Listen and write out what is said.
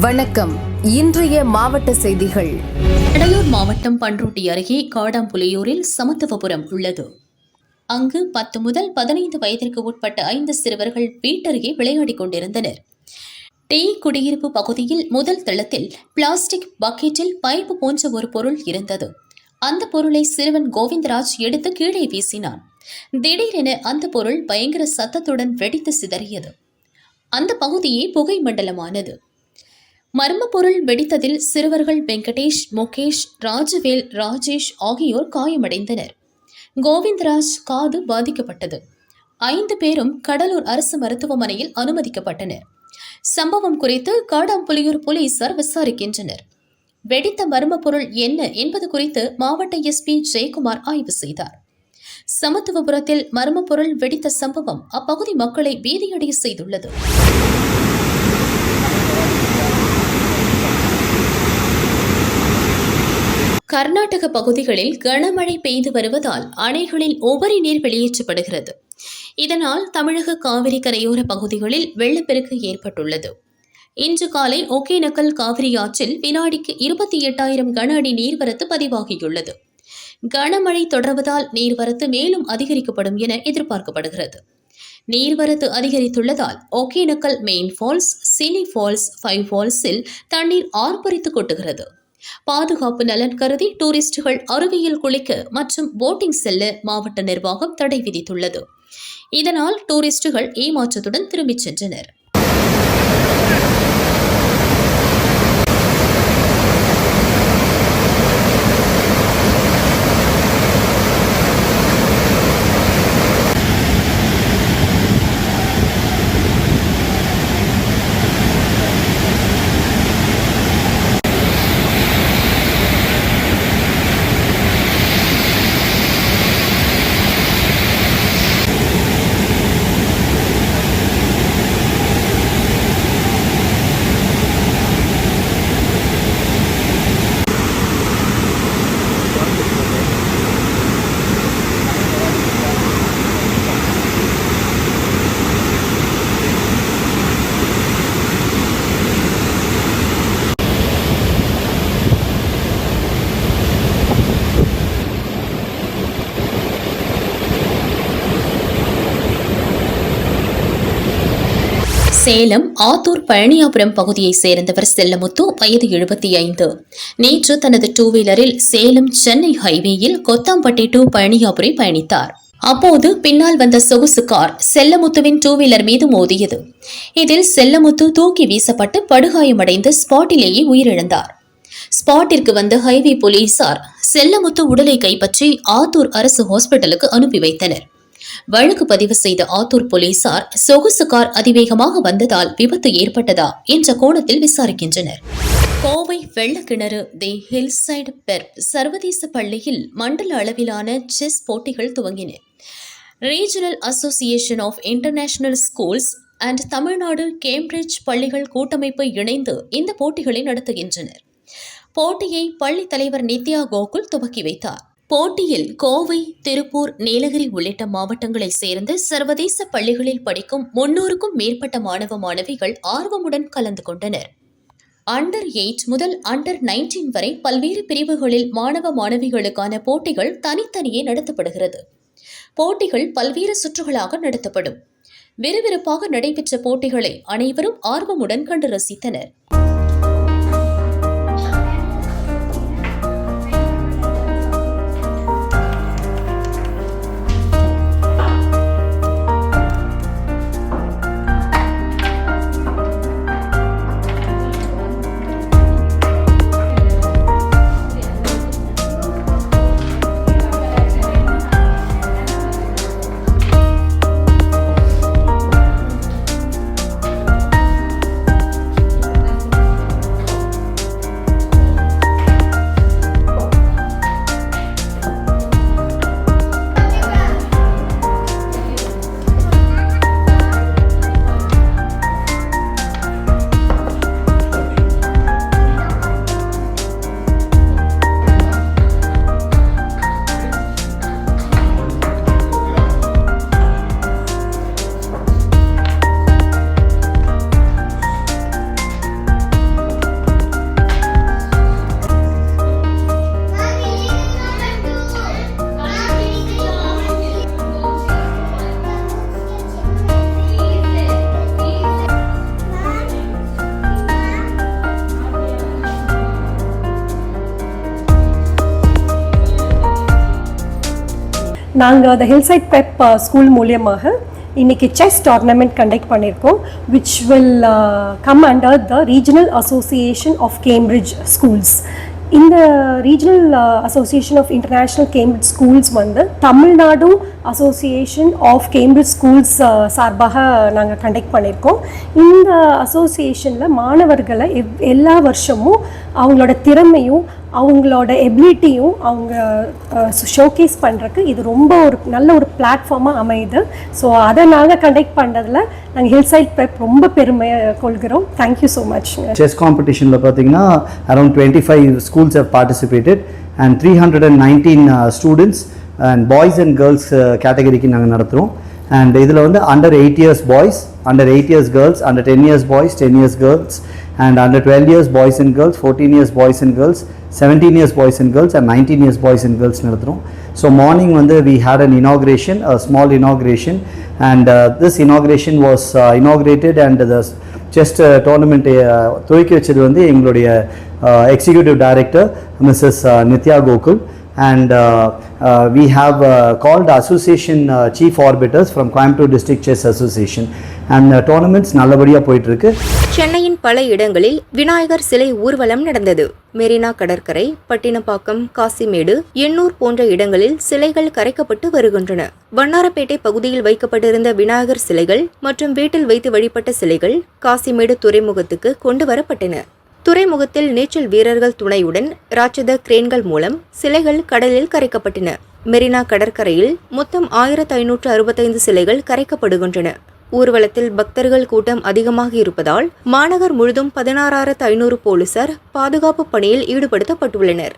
வணக்கம். இன்றைய மாவட்ட செய்திகள். கடலூர் மாவட்டம் பன்ருட்டி அருகே காடாம்புலியூரில் சமத்துவபுரம் உள்ளது. அங்கு பத்து முதல் பதினைந்து வயதிற்கு உட்பட்ட ஐந்து சிறுவர்கள் வீட்டருகே விளையாடிக் கொண்டிருந்தனர். டீ குடியிருப்பு பகுதியில் முதல் தளத்தில் பிளாஸ்டிக் பக்கெட்டில் பைப்பு போன்ற ஒரு பொருள் இருந்தது. அந்த பொருளை சிறுவன் கோவிந்தராஜ் எடுத்து கீழே வீசினான். திடீரென அந்த பொருள் பயங்கர சத்தத்துடன் வெடித்து சிதறியது. அந்த பகுதியே புகை மண்டலமானது. மர்ம பொருள் வெடித்ததில் சிறுவர்கள் வெங்கடேஷ் முகேஷ் ராஜவேல் ராஜேஷ் ஆகியோர் காயமடைந்தனர். கோவிந்தராஜ் காது பாதிக்கப்பட்டது. ஐந்து பேரும் கடலூர் அரசு மருத்துவமனையில் அனுமதிக்கப்பட்டனர். சம்பவம் குறித்து காடாம்புலியூர் போலீசார் விசாரிக்கின்றனர். வெடித்த மர்ம பொருள் என்ன என்பது குறித்து மாவட்ட எஸ்பி ஜெயக்குமார் ஆய்வு செய்தார். சமத்துவபுரத்தில் மர்ம பொருள் வெடித்த சம்பவம் அப்பகுதி மக்களை பீதியடைய செய்துள்ளது. கர்நாடக பகுதிகளில் கனமழை பெய்து வருவதால் அணைகளில் உபரி நீர் வெளியேற்றப்படுகிறது. இதனால் தமிழக காவிரி கரையோர பகுதிகளில் வெள்ளப்பெருக்கு ஏற்பட்டுள்ளது. இன்று காலை ஒகேனக்கல் காவிரி ஆற்றில் வினாடிக்கு இருபத்தி எட்டாயிரம் கன அடி நீர்வரத்து பதிவாகியுள்ளது. கனமழை தொடர்வதால் நீர்வரத்து மேலும் அதிகரிக்கப்படும் என எதிர்பார்க்கப்படுகிறது. நீர்வரத்து அதிகரித்துள்ளதால் Hogenakkal main falls Cini falls five ஃபால்ஸில் தண்ணீர் ஆர்ப்பரித்து கொட்டுகிறது. பாதுகாப்பு நலன் கருதி டூரிஸ்டுகள் அருவியில் குளிக்க மற்றும் போட்டிங் செல்ல மாவட்ட நிர்வாகம் தடை விதித்துள்ளது. இதனால் டூரிஸ்டுகள் ஏமாற்றத்துடன் திரும்பிச் சென்றனர். சேலம் ஆத்தூர் பழனியாபுரம் பகுதியைச் சேர்ந்தவர் செல்லமுத்து வயது எழுபத்தி ஐந்து. நேற்று தனது டூ வீலரில் சேலம் சென்னை ஹைவேயில் கொத்தாம்பட்டி டு பழனியாபுரை பயணித்தார். அப்போது பின்னால் வந்த சொகுசு கார் செல்லமுத்துவின் டூ வீலர் மீது மோதியது. இதில் செல்லமுத்து தூக்கி வீசப்பட்டு படுகாயமடைந்து ஸ்பாட்டிலேயே உயிரிழந்தார். ஸ்பாட்டிற்கு வந்த ஹைவே போலீசார் செல்லமுத்து உடலை கைப்பற்றி ஆத்தூர் அரசு ஹாஸ்பிட்டலுக்கு அனுப்பி வைத்தனர். வழக்கு பதிவு செய்த ஆத்தூர் போலீசார் சொகுசு கார் அதிவேகமாக வந்ததால் விபத்து ஏற்பட்டதா என்ற கோணத்தில் விசாரிக்கின்றனர். கோவை வெள்ளக்கிணறு தி ஹில்சைடு பெர் சர்வதேச பள்ளியில் மண்டல அளவிலான செஸ் போட்டிகள் துவங்கின. Regional association of international schools and Tamil Nadu Cambridge பள்ளிகள் கூட்டமைப்பு இணைந்து இந்த போட்டிகளை நடத்துகின்றனர். போட்டியை பள்ளி தலைவர் நித்யா கோகுல் துவக்கி வைத்தார். போட்டியில் கோவை திருப்பூர் நீலகிரி உள்ளிட்ட மாவட்டங்களைச் சேர்ந்த சர்வதேச பள்ளிகளில் படிக்கும் முன்னூறுக்கும் மேற்பட்ட மாணவ மாணவிகள் ஆர்வமுடன் கலந்து கொண்டனர். அண்டர் எயிட் முதல் அண்டர் நைன்டீன் வரை பல்வேறு பிரிவுகளில் மாணவ மாணவிகளுக்கான போட்டிகள் தனித்தனியே நடத்தப்படுகிறது. போட்டிகள் பல்வேறு சுற்றுகளாக நடத்தப்படும். விறுவிறுப்பாக நடைபெற்ற போட்டிகளை அனைவரும் ஆர்வமுடன் கண்டு ரசித்தனர். நாங்கள் அந்த ஹில்சைட் பெப் ஸ்கூல் மூலியமாக இன்னைக்கு செஸ் டோர்னமெண்ட் கண்டக்ட் பண்ணியிருக்கோம் which will come under the regional association of Cambridge schools இந்த regional association of international Cambridge schools வந்து Tamil Nadu association of Cambridge schools சார்பாக நாங்கள் கண்டக்ட் பண்ணியிருக்கோம். இந்த அசோசியேஷனில் மாணவர்களை எவ் எல்லா வருஷமும் அவங்களோட திறமையும் அவங்களோட எபிலிட்டியும் அவங்க ஷோகேஸ் பண்ணுறதுக்கு இது ரொம்ப ஒரு நல்ல ஒரு பிளாட்ஃபார்மாக அமையுது. ஸோ அதை நாங்கள் கண்டக்ட் பண்ணுறதுல நாங்கள் ஹில்சைட் ப்ரெப் ரொம்ப பெருமை கொள்கிறோம். தேங்க்யூ ஸோ மச் செஸ் காம்படிஷனில் பார்த்தீங்கன்னா around twenty five schools have participated and three hundred and nineteen students and boys and girls கேட்டகரிக்கு நாங்கள் நடத்துகிறோம் அண்ட் இதில் வந்து under eight years boys under eight years girls under ten years boys ten years girls and under twelve years boys and girls fourteen years boys and girls seventeen years boys and girls and nineteen years boys and girls நடத்துகிறோம் so morning வந்து we had an inauguration small inauguration and this inauguration was inaugurated and the chess டோர்னமெண்ட்டை துவக்கி வச்சது வந்து எங்களுடைய executive director Mrs Nithya Gokul. And we have called association chief arbiters from Coimbatore District chess association and tournaments நல்லபடியாக போயிட்டுருக்கு. சென்னையின் பல இடங்களில் விநாயகர் சிலை ஊர்வலம் நடந்தது. மெரினா கடற்கரை பட்டினப்பாக்கம் காசிமேடு எண்ணூர் போன்ற இடங்களில் சிலைகள் கரைக்கப்பட்டு வருகின்றன. வண்ணாரப்பேட்டை பகுதியில் வைக்கப்பட்டிருந்த விநாயகர் சிலைகள் மற்றும் வீட்டில் வைத்து வழிபட்ட சிலைகள் காசிமேடு துறைமுகத்துக்கு கொண்டு வரப்பட்டன. துறைமுகத்தில் நீச்சல் வீரர்கள் துணையுடன் ராட்சத கிரேன்கள் மூலம் சிலைகள் கடலில் கரைக்கப்பட்டன. மெரினா கடற்கரையில் மொத்தம் ஆயிரத்து ஐநூற்று அறுபத்தைந்து சிலைகள் கரைக்கப்படுகின்றன. ஊர்வலத்தில் பக்தர்கள் கூட்டம் அதிகமாக இருப்பதால் மாநகர் முழுதும் பதினாறாயிரத்து ஐநூறு போலீசார் பாதுகாப்பு பணியில் ஈடுபடுத்தப்பட்டுள்ளனர்.